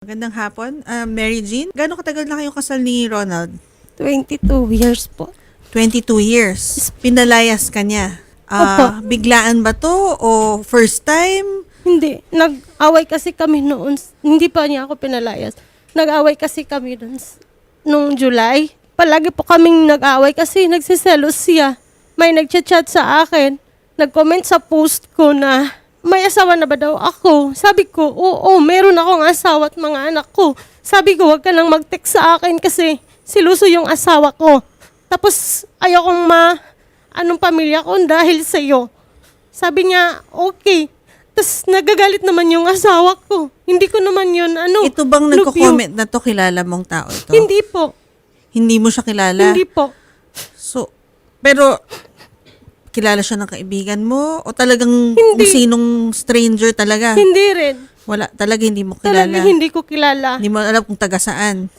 Magandang hapon. Ah, Mary Jean, gaano katagal na kayong kasal ni Ronald? 22 years po. 22 years. Pinalayas ka niya. Ah, biglaan ba to o first time? Hindi. Nag-away kasi kami noon. Hindi pa niya ako pinalayas. Nag-away kasi kami noon s- nung July. Palagi po kaming nag-away kasi nagsiselos siya. May nagchat-chat sa akin. Nag-comment sa post ko na may asawa na ba daw ako? Sabi ko, oo, meron akong asawa at mga anak ko. Sabi ko, wag ka nang mag-text sa akin kasi siluso yung asawa ko. Tapos, ayokong ma, anong pamilya ko dahil sa'yo. Sabi niya, okay. Tapos nagagalit naman yung asawa ko. Hindi ko naman yun, ano. Ito bang nagko-comment na to kilala mong tao ito? Hindi po. Hindi mo siya kilala? Hindi po. So, pero kilala siya ng kaibigan mo o talagang Hindi. kung sinong stranger talaga? Hindi rin. Wala, talaga hindi mo kilala. Talaga hindi ko kilala. Hindi mo alam kung taga saan.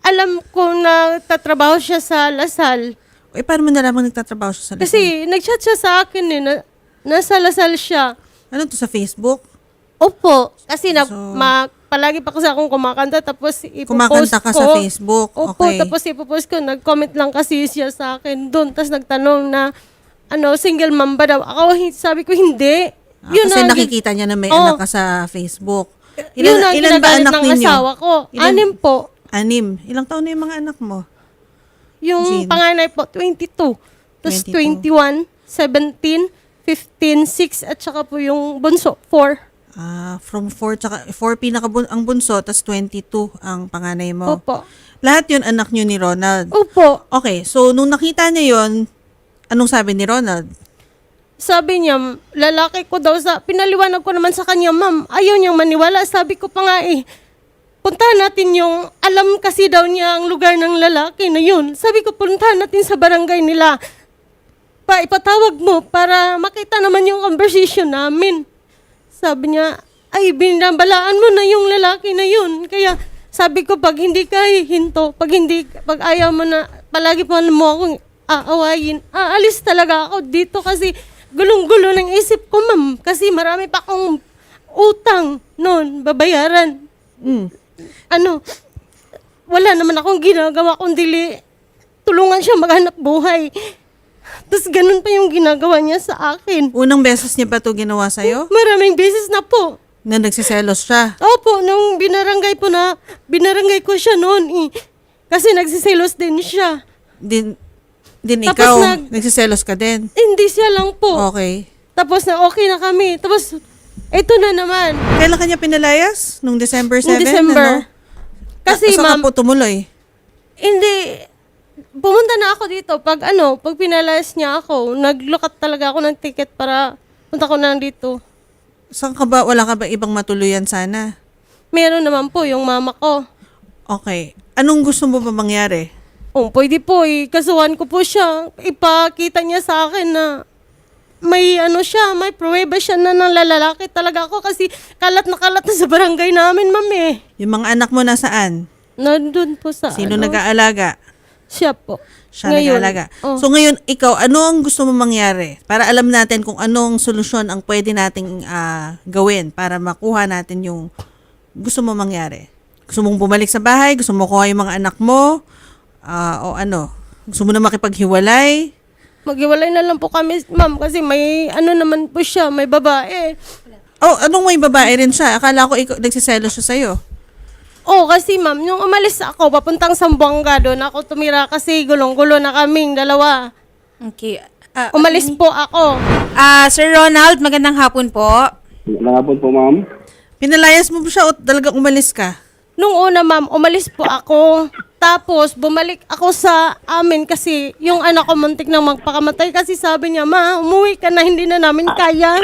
Alam ko na tatrabaho siya sa Lasal. Eh, paano mo nalaman nagtatrabaho siya sa Lasal? Kasi nag-chat siya sa akin eh. Na, nasa Lasal siya. Ano to sa Facebook? Opo. Kasi na, So- ma, palagi pa kasi akong kumakanta tapos ipopost Kumakanta ka ko. sa Facebook. Opo, Okay. tapos ipopost ko, nag-comment lang kasi siya sa akin doon. Tapos nagtanong na, ano, single mom ba daw? Ako, hi- sabi ko, hindi. Ah, kasi ang- nakikita niya na may Oo. anak ka sa Facebook. yun ang ginagalit ng ninyo? asawa ko. Ilan- Anim po. Anim. Ilang taon na yung mga anak mo? Yung Jean. panganay po, 22. Tapos 22. 21, 17, 15, 6, at saka po yung bunso, 4. Ah, from 4 tsaka 4 pinaka ang bunso tas 22 ang panganay mo. Opo. Lahat 'yun anak niyo ni Ronald. Opo. Okay, so nung nakita niya 'yon, anong sabi ni Ronald? Sabi niya, lalaki ko daw sa, pinaliwanag ko naman sa kanya, ma'am, ayaw niyang maniwala. Sabi ko pa nga eh, puntahan natin yung, alam kasi daw niya ang lugar ng lalaki na yun. Sabi ko, puntahan natin sa barangay nila. Pa, ipatawag mo para makita naman yung conversation namin. Sabi niya, ay, binabalaan mo na yung lalaki na yun. Kaya, sabi ko, pag hindi ka hinto, pag hindi, pag ayaw mo na, palagi pa mo akong aawayin, aalis talaga ako dito kasi gulong-gulo ng isip ko, ma'am. Kasi marami pa akong utang noon, babayaran. Mm. Ano, wala naman akong ginagawa kundi tulungan siya maghanap buhay. Tapos ganun pa yung ginagawa niya sa akin. Unang beses niya ba 'to ginawa sa Maraming beses na po. Na nagsiselos siya. Opo, nung binarangay po na, binarangay ko siya noon eh. Kasi nagsiselos din siya. Din din Tapos ikaw nag- nagsiselos ka din. Hindi siya lang po. Okay. Tapos na okay na kami. Tapos, ito na naman. Kailan kanya pinalayas? Nung December 7? Noong December. Ano? Kasi Saan ma'am, ka po tumuloy? hindi, pumunta na ako dito. Pag ano, pag pinalayas niya ako, naglukat talaga ako ng ticket para punta ko na dito. Saan ka ba? Wala ka ba ibang matuluyan sana? Meron naman po yung mama ko. Okay. Anong gusto mo ba mangyari? Oh, pwede po eh. Kasuhan ko po siya. Ipakita niya sa akin na may ano siya, may pruweba siya na ng lalaki talaga ako kasi kalat na kalat na sa barangay namin, ma'am eh. Yung mga anak mo nasaan? Nandun po sa Sino ano, nag-aalaga? Siya po. Siya Ngayon, nag-aalaga. oh. So ngayon, ikaw, ano ang gusto mo mangyari? Para alam natin kung anong solusyon ang pwede nating ah, gawin para makuha natin yung gusto mo mangyari. Gusto mong bumalik sa bahay? Gusto mo kuha yung mga anak mo? Ah, o ano? Gusto mo na makipaghiwalay? Maghiwalay na lang po kami, ma'am, kasi may ano naman po siya, may babae. Oh, anong may babae rin siya? Akala ko ikaw, nagsiselo siya sa'yo. Oh, kasi ma'am, nung umalis ako, papuntang Sambuanga doon, ako tumira kasi gulong-gulo na kaming dalawa. Okay. Ah, Umalis po ako. ah, Sir Ronald, magandang hapon po. Nangapon po, ma'am. Pinalayas mo ba siya o talagang umalis ka? Nung una, ma'am, umalis po ako. Tapos, bumalik ako sa amin kasi yung anak ko muntik na magpakamatay kasi sabi niya, ma, umuwi ka na, hindi na namin kaya.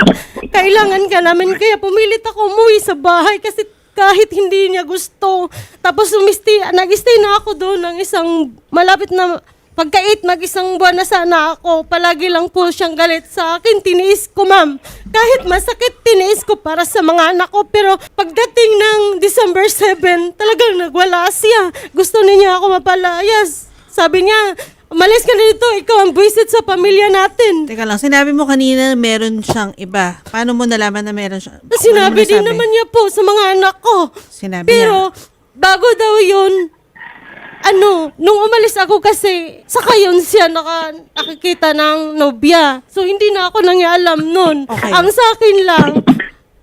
Kailangan ka namin. Kaya pumilit ako umuwi sa bahay kasi kahit hindi niya gusto. Tapos, umisti, nag-stay na ako doon ng isang malapit na Pagkait, mag-isang buwan na sana ako. Palagi lang po siyang galit sa akin. Tiniis ko, ma'am. Kahit masakit, tiniis ko para sa mga anak ko. Pero pagdating ng December 7, talagang nagwala siya. Gusto niya ako mapalayas. Sabi niya, Umalis ka na dito. Ikaw ang buwisit sa pamilya natin. Teka lang, sinabi mo kanina meron siyang iba. Paano mo nalaman na meron siya? Na Sinabi Ano mo din naman niya po sa mga anak ko. Sinabi Pero, niya. bago daw yun, ano, nung umalis ako kasi, saka yun siya naka, nakikita ng nobya. So, hindi na ako nangyaalam nun. Okay. Ang sa akin lang,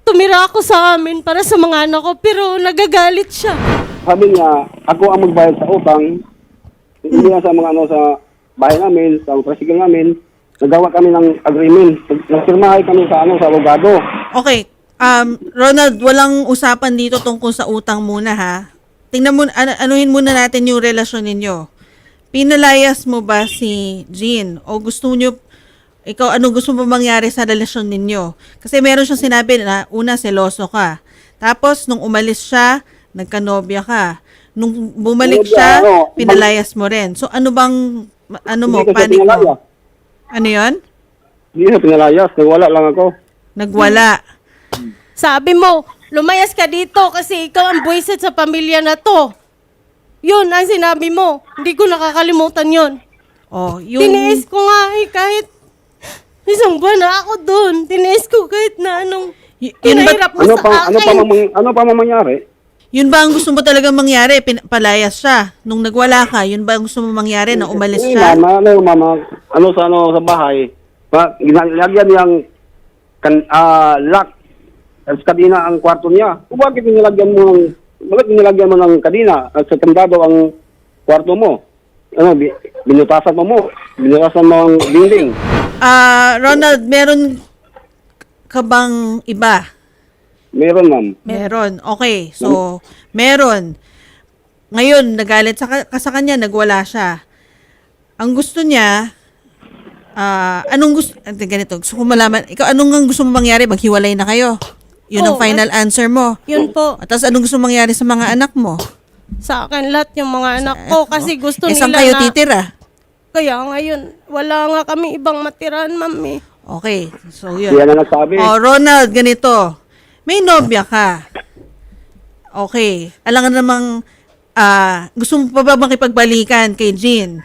tumira ako sa amin para sa mga anak ko, pero nagagalit siya. Sabi niya, ako ang magbayad sa utang. Hindi na sa mga ano sa bahay namin, sa tricycle namin. Nagawa kami ng agreement. Nagpirmahay kami sa ano sa abogado. Okay. Um, Ronald, walang usapan dito tungkol sa utang muna ha. Tingnan mo, ano, anuhin muna natin yung relasyon ninyo. Pinalayas mo ba si Jean? O gusto nyo, ikaw, ano gusto mo mangyari sa relasyon ninyo? Kasi meron siyang sinabi na, una, seloso ka. Tapos, nung umalis siya, nagkanobya ka. Nung bumalik siya, ano, pinalayas mo rin. So, ano bang, ano mo, Hindi ko siya panik mo? pinalayas. Ano yon? Hindi siya pinalayas. Nagwala lang ako. Nagwala. Sabi mo, lumayas ka dito kasi ikaw ang buwisit sa pamilya na to. Yun ang sinabi mo. Hindi ko nakakalimutan yun. Oh, yung... Tiniis ko nga eh, kahit isang buwan na ako doon. Tiniis ko kahit na anong Y- yun ba- pinahirap mo Ano sa pa ano pa akin. mamang, ano pa mamangyari? Yun ba ang gusto mo talagang mangyari? Pin- palayas siya. Nung nagwala ka, yun ba ang gusto mo mangyari na umalis Eh, siya? Mama, ano, mama, ano sa ano sa bahay, ma, ginalagyan niyang kan, ah, lock. Tapos kadina ang kwarto niya. O bakit nilagyan mo ng, bakit nilagyan mo ng kadina at sa kandado ang kwarto mo? Ano, bi, binutasan mo mo, binutasan mo ang dingding. Ah, Ronald, meron ka bang iba? Meron, ma'am. Meron. Okay. So, meron. Ngayon, nagalit sa, ka sa kanya, nagwala siya. Ang gusto niya, ah, anong gusto, ante, ganito, gusto ko malaman, ikaw, anong ang gusto mo mangyari? Maghiwalay na kayo? Yun ang Oo, final answer mo. Yun po. At tapos, anong gusto mangyari sa mga anak mo? Sa akin lahat yung mga anak ko kasi gusto eh, saan nila kayo na... titira? Kaya ngayon, wala nga kami ibang matirahan, mami. Okay. So, yun. Yan na nagsabi. Oh, Ronald, ganito. May nobya ka. Okay. Alam ka namang, ah, gusto mo pa ba makipagbalikan kay Jean?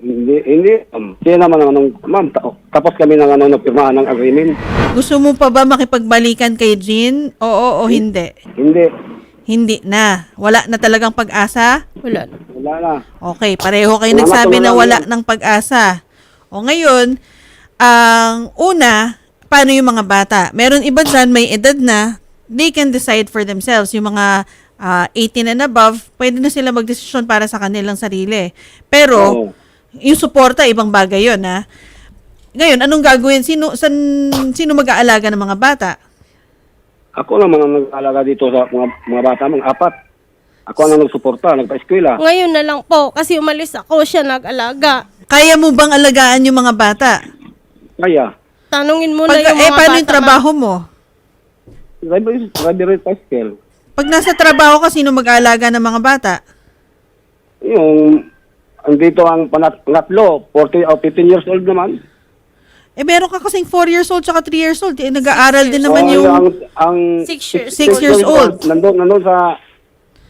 Hindi, hindi. Um, siya naman ang anong, ma'am, ta- tapos kami ng ano, nagpirmahan ng agreement. Gusto mo pa ba makipagbalikan kay Jean? Oo o hindi? Hindi. Hindi na. Wala na talagang pag-asa? Wala na. Wala na. Okay, pareho kayo Wala nagsabi na, wala wala na. ng pag-asa. O ngayon, ang una, paano yung mga bata? Meron iba dyan, may edad na, they can decide for themselves. Yung mga ah, 18 and above, pwede na sila magdesisyon para sa kanilang sarili. Pero, Oo. Yung suporta, ibang bagay yun, ha? Ngayon, anong gagawin? Sino, san, sino mag-aalaga ng mga bata? Ako naman ang nag-alaga dito sa mga, mga bata, mga apat. Ako ang nagsuporta, nagpa-eskwela. Ngayon na lang po, kasi umalis ako, siya nag-alaga. Kaya mo bang alagaan yung mga bata? Kaya, Tanungin mo na Pag, yung mga eh, paano bata, yung trabaho mo? driver, driver tricycle. Pag nasa trabaho ka, sino mag-aalaga ng mga bata? Yung, andito ang panat, pangatlo, 40 o 15 years old naman. Eh, meron ka kasing 4 years old tsaka 3 years old. Eh, nag-aaral din naman So, yung... Ang, ang Six years- Six years old. Nandun, nandun sa,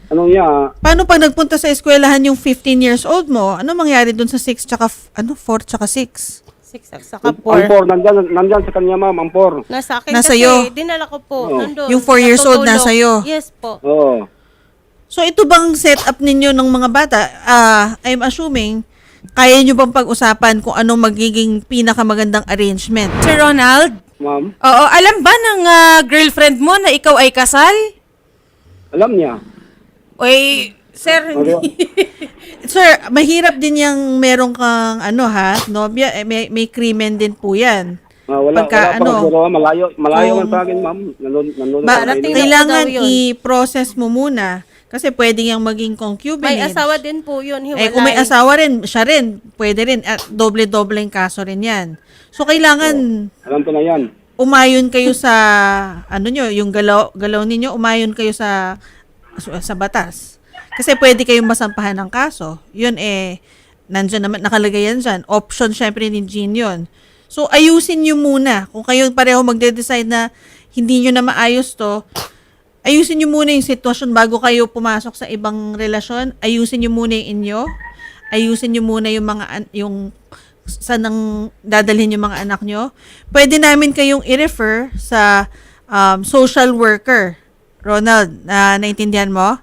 ano niya, Paano pag nagpunta sa eskwelahan yung 15 years old mo? Ano mangyari dun sa 6 tsaka... f- Ano? 4 tsaka 6? Six saka ang four. por, nandyan, nandyan sa kanya ma'am, ang por. Nasa akin Nasa kasi, iyo. dinala ko po. Oo. Nandun, Yung four years old natutulog. nasa iyo. Yes po. Oo. So, ito bang setup ninyo ng mga bata? Ah, I'm assuming, kaya nyo bang pag-usapan kung anong magiging pinakamagandang arrangement? Sir Ronald? Ma'am, Oo, alam ba ng ah, girlfriend mo na ikaw ay kasal? alam niya. Oy, sir, Ano? Sir, mahirap din yung meron kang ano ha, nobya, eh, may, may krimen din po yan. Ah, wala, Pagka wala ano, pa, pero malayo, malayo man kung- sa akin, ma'am. Nandun, nandun Ba, kailangan i-process mo muna kasi pwede yung maging concubinage. May asawa din po yun. Hiwalay. Eh, kung may asawa rin, siya rin, pwede rin. At doble-doble yung kaso rin yan. So, kailangan Alam ko na yan. umayon kayo sa, ano nyo, yung galaw, galaw ninyo, umayon kayo sa, sa batas. Kasi pwede kayong masampahan ng kaso. Yun eh, nandyan naman, nakalagay yan dyan. Option syempre ni Jean yun. So, ayusin nyo muna. Kung kayo pareho magde-decide na hindi nyo na maayos to, ayusin nyo muna yung sitwasyon bago kayo pumasok sa ibang relasyon. Ayusin nyo muna yung inyo. ayusin nyo muna yung mga, yung saan ang dadalhin yung mga anak nyo. Pwede namin kayong i-refer sa um, social worker. Ronald, na naintindihan mo?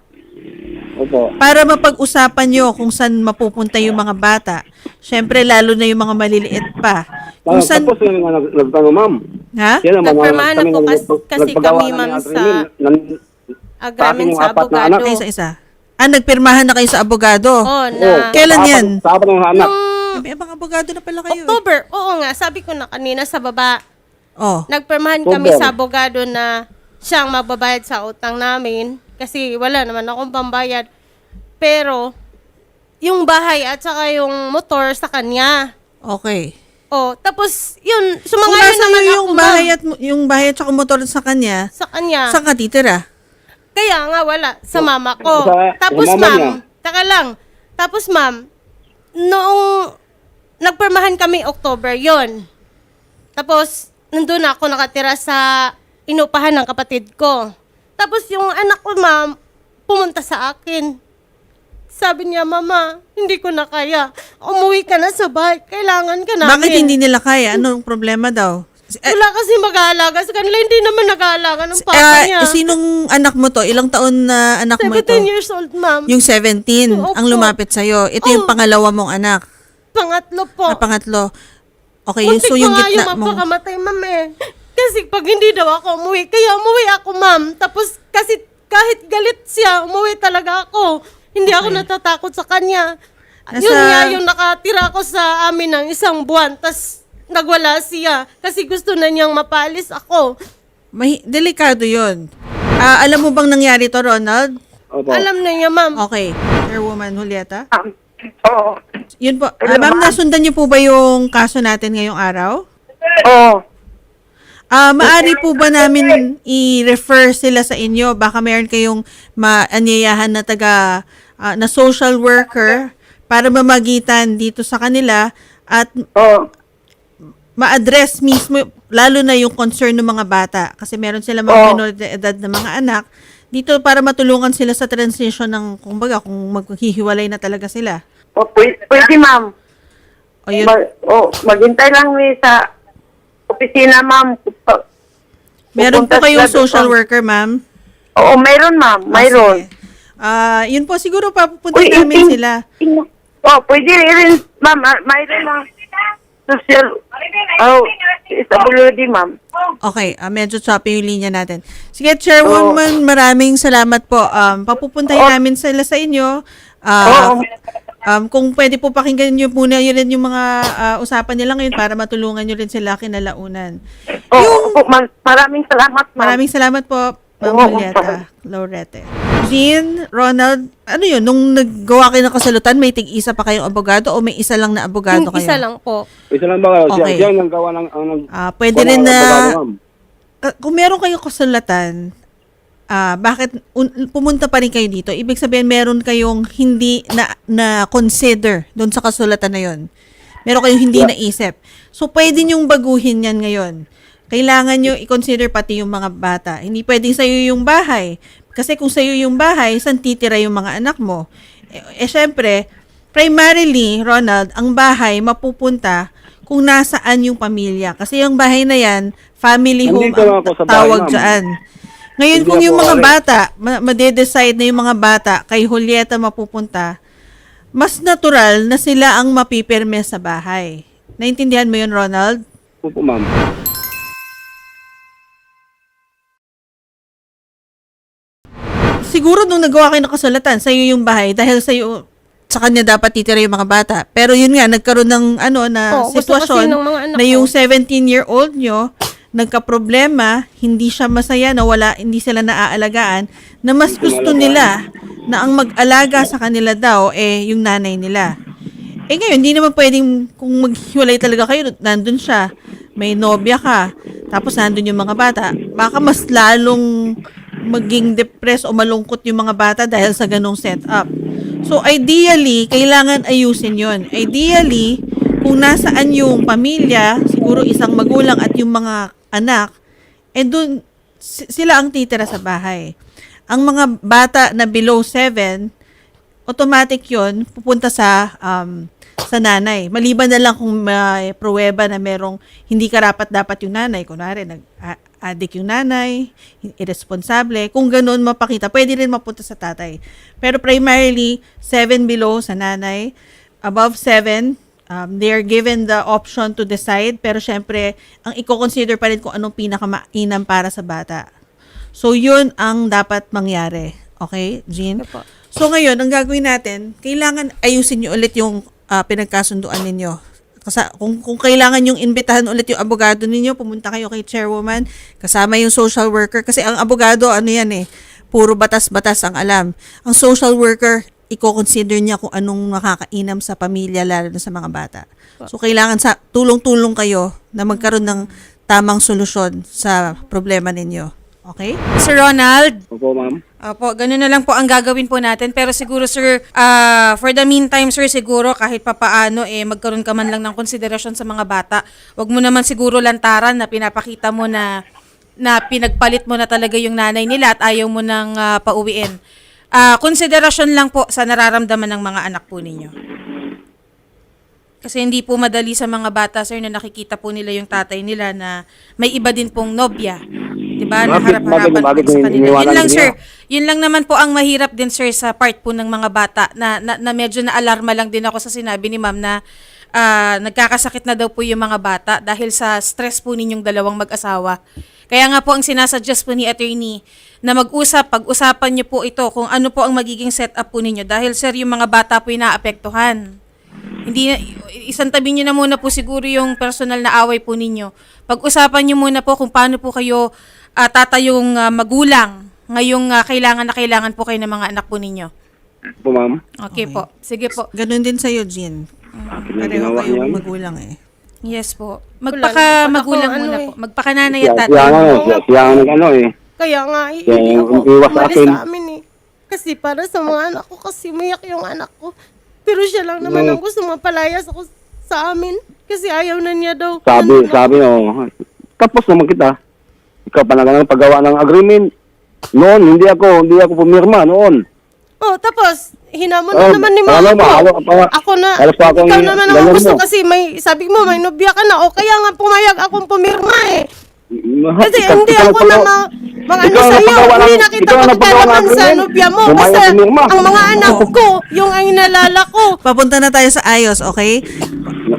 Opo. Para mapag-usapan nyo kung saan mapupunta yung mga bata. Siyempre, lalo na yung mga maliliit pa. Kung Ah, saan, Tapos yun nga nag- nagtanong, ma'am. ha? Yan naman, Nagpirmahan na kami po nag- kas- kasi nagpagawa kami, ma'am, sa yung sa abogado. isa-isa. Ah, nagpirmahan na kayo sa abogado. Oh, Oh, na Kailan sa yan? Sa apat ng anak. May abang abogado na pala kayo. eh. October, oo nga, sabi ko na kanina sa baba, Oh. nagpirmahan kami sa abogado na siyang magbabayad sa utang namin kasi wala naman akong pambayad. Pero, yung bahay at saka yung motor sa kanya. Okay. Oh, tapos yun, Kung sumangayon nasa naman ako yung ma'am, bahay at yung bahay at saka motor sa kanya, sa kanya. saan ka titira? Kaya nga wala sa mama ko. Sa- Tapos sa mama ma'am, niya. taka lang. Tapos ma'am, noong nagpermahan kami October yon. Tapos nandun ako nakatira sa inupahan ng kapatid ko. Tapos yung anak ko ma'am, pumunta sa akin. Sabi niya, Mama, hindi ko na kaya. Umuwi ka na sa bahay. Kailangan ka namin. Bakit hindi nila kaya? Anong problema daw? Eh, Wala kasi mag-aalaga sa kanila. Hindi naman nag-aalaga ng papa ah, niya. sinong anak mo to? Ilang taon na anak mo ito? 17 years old, ma'am. Yung 17 Opo. ang lumapit sa'yo. Ito yung Oh. pangalawa mong anak. Pangatlo po. Ah, pangatlo. Okay, Muntik so yung pa nga yung gitna mong... magpakamatay, ma'am eh. Kasi pag hindi daw ako umuwi, kaya umuwi ako, ma'am. Tapos kasi kahit galit siya, umuwi talaga ako. Hindi ako natatakot sa kanya. Nasa- Yun nga yung nakatira ko sa amin ng isang buwan. Tapos nagwala siya kasi gusto na niyang mapalis ako. May, delikado yun. Ah, alam mo bang nangyari to, Ronald? Opo. Alam na niya, ma'am. Okay. Chairwoman Julieta? Um, oo. Yun po. Ah, ma'am, nasundan niyo po ba yung kaso natin ngayong araw? Oo. Ah, maari po ba namin i-refer sila sa inyo? Baka mayroon kayong maanyayahan na taga ah, na social worker para mamagitan dito sa kanila at Oo. ma-address mismo lalo na yung concern ng mga bata kasi meron sila mga Oo. minor edad na mga anak dito para matulungan sila sa transition ng kumbaga kung maghihiwalay na talaga sila. O, pwede, pwede ma'am. O yun, Mag, o, maghintay lang mi sa opisina, ma'am. Meron po kayong doon. social worker, ma'am? Oo, mayroon, ma'am. Mayroon. Sige. Ah, yun po siguro papupunta Uy, namin iting- sila. ting- Oh, pwede rin, ma'am. Ah, Mayroon lang. Social. Oh, SWD, ma'am. Okay, ah, medyo choppy yung linya natin. Sige, Chairwoman, maraming salamat po. Um, papupuntahin Oh. namin sila sa inyo. Ah, Oo. um, kung pwede po pakinggan nyo muna yun rin yung mga ah, usapan nila ngayon para matulungan nyo rin sila kinalaunan. Oo, oh, ma- maraming salamat, ma'am. Maraming salamat po, Ma'am Oo, Julieta Laurete. Jean, Ronald, ano yun, nung naggawa kayo ng kasalutan, may tig-isa pa kayong abogado o may isa lang na abogado Yung kayo? isa lang po. Isa lang ba? Okay. Siya, siya ang gawa ng... Ang, Ah, pwede gawa rin ng na- abogado, ma'am. Ka- kung meron kayong kasulatan, ah bakit un- pumunta pa rin kayo dito? Ibig sabihin meron kayong hindi na na consider doon sa kasulatan na 'yon. Meron kayong hindi Yeah. naisip. So pwede niyong baguhin 'yan ngayon. Kailangan niyo i-consider pati yung mga bata. Hindi pwedeng sa iyo yung bahay. Kasi kung sa iyo yung bahay, saan titira yung mga anak mo? Eh, eh syempre, primarily, Ronald, ang bahay mapupunta kung nasaan yung pamilya. Kasi yung bahay na yan, family home Nandito lang ang tawag dyan. Ngayon, Hindi kung yung mga bata, ma- madedecide na yung mga bata kay Julieta mapupunta, mas natural na sila ang mapipirme sa bahay. Naintindihan mo yun, Ronald? Opo, ma'am. Siguro nung nagawa kayo ng kasulatan, sa iyo yung bahay, dahil sa iyo, sa kanya dapat titira yung mga bata. Pero yun nga, nagkaroon ng ano na Oo, gusto sitwasyon na yung ko. 17-year-old nyo, nagka-problema, hindi siya masaya, na wala, hindi sila naaalagaan, na mas gusto nila na ang mag-alaga sa kanila daw, eh, yung nanay nila. Eh ngayon, hindi naman pwedeng, kung maghiwalay talaga kayo, nandun siya, may nobya ka, tapos nandun yung mga bata, baka mas lalong maging depressed o malungkot yung mga bata dahil sa ganong setup. So, ideally, kailangan ayusin yon. Ideally, kung nasaan yung pamilya, siguro isang magulang at yung mga anak, eh dun, si- sila ang titira sa bahay. Ang mga bata na below 7, automatic yon pupunta sa um, sa nanay. Maliban na lang kung may pruweba na merong hindi karapat dapat yung nanay. Kunwari, nag-addict yung nanay, irresponsable. Kung ganun mapakita, pwede rin mapunta sa tatay. Pero primarily, 7 below sa nanay. Above 7, um, they're given the option to decide. Pero syempre, ang i-consider pa rin kung anong pinakamainam para sa bata. So, yun ang dapat mangyari. Okay, Jean? So, ngayon, ang gagawin natin, kailangan ayusin nyo ulit yung ah, pinagkasunduan ninyo. Kasi kung, kung kailangan yung imbitahan ulit yung abogado ninyo, pumunta kayo kay chairwoman, kasama yung social worker. Kasi ang abogado, ano yan eh, puro batas-batas ang alam. Ang social worker, i-consider niya kung anong nakakainam sa pamilya, lalo na sa mga bata. So, kailangan sa tulong-tulong kayo na magkaroon ng tamang solusyon sa problema ninyo. Okay? Sir Ronald, Opo, ma'am. Opo, ganun na lang po ang gagawin po natin. Pero siguro sir, ah, for the meantime sir, siguro kahit papaano eh magkaroon ka man lang ng konsiderasyon sa mga bata. Huwag mo naman siguro lantaran na pinapakita mo na na pinagpalit mo na talaga yung nanay nila at ayaw mo nang ah, pauwiin. Ah, konsiderasyon lang po sa nararamdaman ng mga anak po ninyo. Kasi hindi po madali sa mga bata, sir, na nakikita po nila yung tatay nila na may iba din pong nobya. 'Di ba? Na harap-harapan po sa kanila. Yun lang, sir. Yun lang naman po ang mahirap din, sir, sa part po ng mga bata na, na, na medyo na-alarma lang din ako sa sinabi ni ma'am na ah, nagkakasakit na daw po yung mga bata dahil sa stress po ninyong dalawang mag-asawa. Kaya nga po ang sinasuggest po ni attorney na mag-usap, pag-usapan niyo po ito kung ano po ang magiging setup po ninyo dahil sir yung mga bata po yung naapektuhan. Hindi na, isang tabi niyo na muna po siguro yung personal na away po ninyo. Pag-usapan niyo muna po kung paano po kayo ah, tatayong ah, magulang ngayong ah, kailangan na kailangan po kayo ng mga anak po ninyo. Opo, ma'am. Okay, po. Sige po. Ganun din sa'yo, Jean. Akin ang Pareho kayong magulang eh. Yes po. Magpaka magulang ako, muna ano po. Magpakananay Siya, at siya nga, tatay. siya nga eh. Kaya nga, eh, Kaya hindi ako sa umalis sa amin eh. Kasi para sa mga anak ko, kasi umiyak yung anak ko. Pero siya lang naman Mm. ang gusto mapalayas ako sa amin. Kasi ayaw na niya daw. Sabi, Ano- sabi, oh, tapos naman kita. Ikaw pa na ng paggawa ng agreement. Noon, hindi ako, hindi ako pumirma noon. Oh, tapos, hinamon Oh, na naman ni alam mama mo, ko. alam- pa- Ako na, akong ikaw naman ang ganyan gusto mo. kasi may, sabi mo, may nobya ka na. O kaya nga pumayag akong pumirma eh. Kasi hindi ako na ma, mga ano sa'yo. Hindi nakita ko ng sa nobya mo. Basta ang mga anak ko, yung ang inalala ko. Papunta na tayo sa ayos, okay?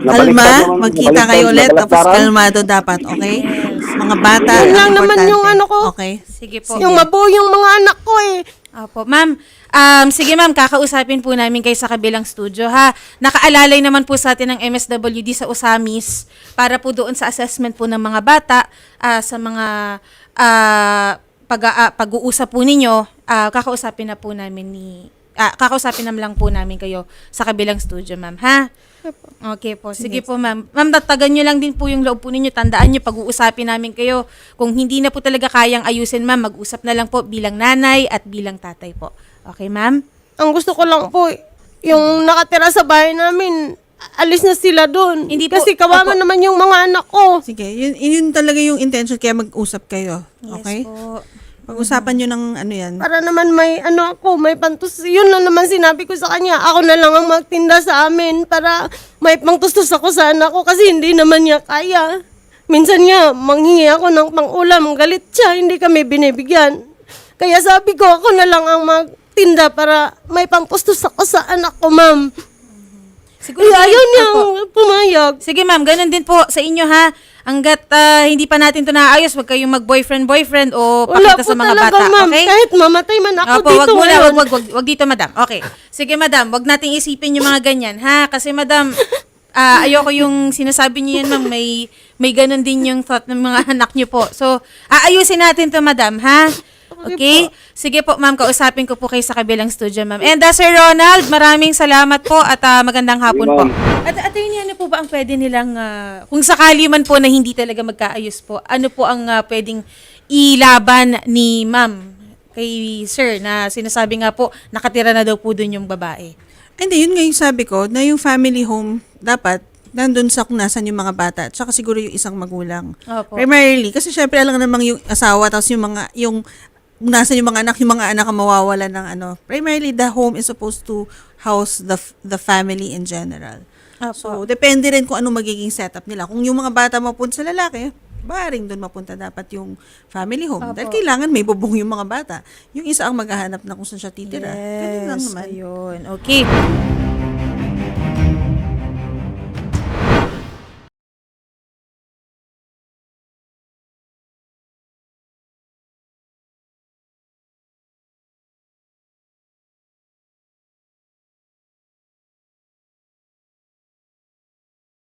Naman- magkita kayo ulit, tapos kalmado dapat, okay? Mga bata, Yun ang lang naman yung ano ko. Okay? Sige po. Yung mabuo yung mga anak ko eh. Opo. Ma'am, um, sige ma'am, kakausapin po namin kayo sa kabilang studio ha. Nakaalalay naman po sa atin ng MSWD sa Usamis para po doon sa assessment po ng mga bata, ah, sa mga ah, pag-uusap po ninyo, ah, kakausapin na po namin ni ah, kakausapin na lang po namin kayo sa kabilang studio, ma'am, ha? Okay po. Sige po, ma'am. Ma'am, tatagan nyo lang din po yung loob po ninyo. Tandaan nyo, pag-uusapin namin kayo. Kung hindi na po talaga kayang ayusin, ma'am, mag-usap na lang po bilang nanay at bilang tatay po. Okay, ma'am? Ang gusto ko lang po, yung nakatira sa bahay namin, alis na sila doon. Hindi po- Kasi kawawa Opo. naman yung mga anak ko. Sige, yun, yun talaga yung intention, kaya mag-usap kayo. Okay? Yes po. Pag-usapan nyo ng ano yan. Para naman may ano ako, may pantus. Yun lang naman sinabi ko sa kanya. Ako na lang ang magtinda sa amin para may pangtustos ako sa anak ko kasi hindi naman niya kaya. Minsan nga, manghingi ako ng pangulam. Galit siya, hindi kami binibigyan. Kaya sabi ko, ako na lang ang magtinda para may pangtustos ako sa anak ko, ma'am. Siguro Ay, ayaw niyang pumayag. Sige, ma'am. Ganun din po sa inyo, ha? Hanggat ah, hindi pa natin ito naayos, wag kayong mag-boyfriend-boyfriend o Wala pakita po sa mga talaga, bata. ma'am. Okay? Kahit mamatay man ako Opo, dito wag muna, ngayon. wag, wag, wag, wag dito, madam. Okay. Sige, madam, wag nating isipin yung mga ganyan, ha? Kasi, madam, ah, ayoko yung sinasabi niyo yan, ma'am. May, may ganun din yung thought ng mga anak niyo po. So, aayusin natin to, madam, ha? Okay? Sige po, ma'am, kausapin ko po kayo sa kabilang studio, ma'am. And uh, Sir Ronald, maraming salamat po at ah, magandang hapon po. At attorney, ano po ba ang pwede nilang, ah, kung sakali man po na hindi talaga magkaayos po, ano po ang ah, pwedeng ilaban ni ma'am kay sir na sinasabi nga po, nakatira na daw po dun yung babae. Hindi, yun nga yung sabi ko, na yung family home, dapat, nandun sa kung nasan yung mga bata, at saka siguro yung isang magulang. Opo. Primarily, kasi syempre alam namang yung asawa, tapos yung mga, yung nasan yung mga anak, yung mga anak ang mawawala ng ano. Primarily, the home is supposed to house the the family in general. So, depende rin kung ano magiging setup nila. Kung yung mga bata mapunta sa lalaki, baring doon mapunta dapat yung family home. Dahil kailangan may bubong yung mga bata. Yung isa ang maghahanap na kung saan siya titira. Ganun lang Yes, naman. ayun. Okay.